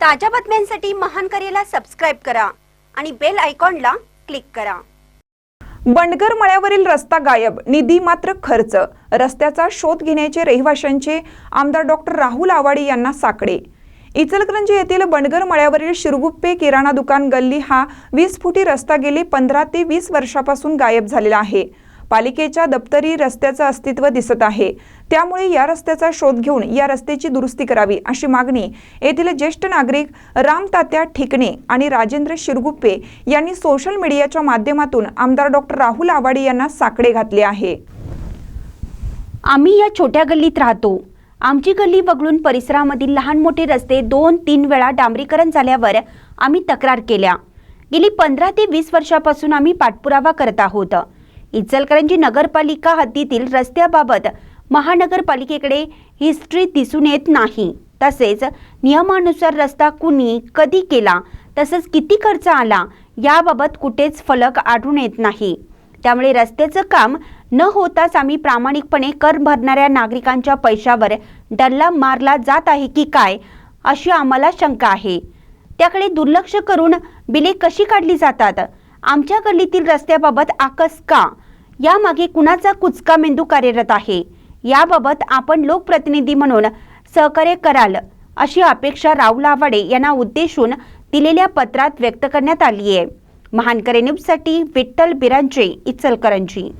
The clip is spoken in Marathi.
ताज्या बातम्यांसाठी महान करेला सबस्क्राईब करा आणि बेल आयकॉनला क्लिक करा. बंडगर मळ्यावरील रस्ता गायब निधी मात्र खर्च. रस्त्याचा शोध घेण्याचे रहिवाशांचे आमदार डॉक्टर राहुल आवाडे यांना साकडे. इचलकरंजी येथील बंडगर मळ्यावरील शिरगुप्पे किराणा दुकान गल्ली हा वीस फुटी रस्ता गेली पंधरा ते वीस वर्षापासून गायब झालेला आहे. पालिकेच्या दप्तरी रस्त्याचं अस्तित्व दिसत आहे. त्यामुळे या रस्त्याचा शोध घेऊन या रस्त्याची दुरुस्ती करावी अशी मागणी येथील ज्येष्ठ नागरिक राम तात्या ठिकणे आणि राजेंद्र शिरगुप्पे यांनी सोशल मीडियाच्या माध्यमातून आमदार डॉक्टर राहुल आवाडे यांना साकडे घातले आहे. आम्ही या छोट्या गल्लीत राहतो. आमची गल्ली वगळून परिसरामधील लहान मोठे रस्ते दोन तीन वेळा डांबरीकरण झाल्यावर आम्ही तक्रार केल्या. गेली पंधरा ते वीस वर्षापासून आम्ही पाठपुरावा करत आहोत. इचलकरंजी नगरपालिका हद्दीतील रस्त्याबाबत महानगरपालिकेकडे हिस्ट्री दिसून येत नाही. तसेच नियमानुसार रस्ता कुणी कधी केला तसंच किती खर्च आला याबाबत कुठेच फलक आढळून येत नाही. त्यामुळे रस्त्याचं काम न होताच आम्ही प्रामाणिकपणे कर भरणाऱ्या नागरिकांच्या पैशावर डल्ला मारला जात आहे की काय अशी आम्हाला शंका आहे. त्याकडे दुर्लक्ष करून बिले कशी काढली जातात? आमच्या गल्लीतील रस्त्याबाबत आकस का? यामागे कुणाचा कुचका मेंदू कार्यरत आहे? याबाबत आपण लोकप्रतिनिधी म्हणून सहकार्य कराल अशी अपेक्षा राहुल आवाडे यांना उद्देशून दिलेल्या पत्रात व्यक्त करण्यात आली आहे महानकरे न्यूजसाठी विठ्ठल बिरांचे इचलकरंजी.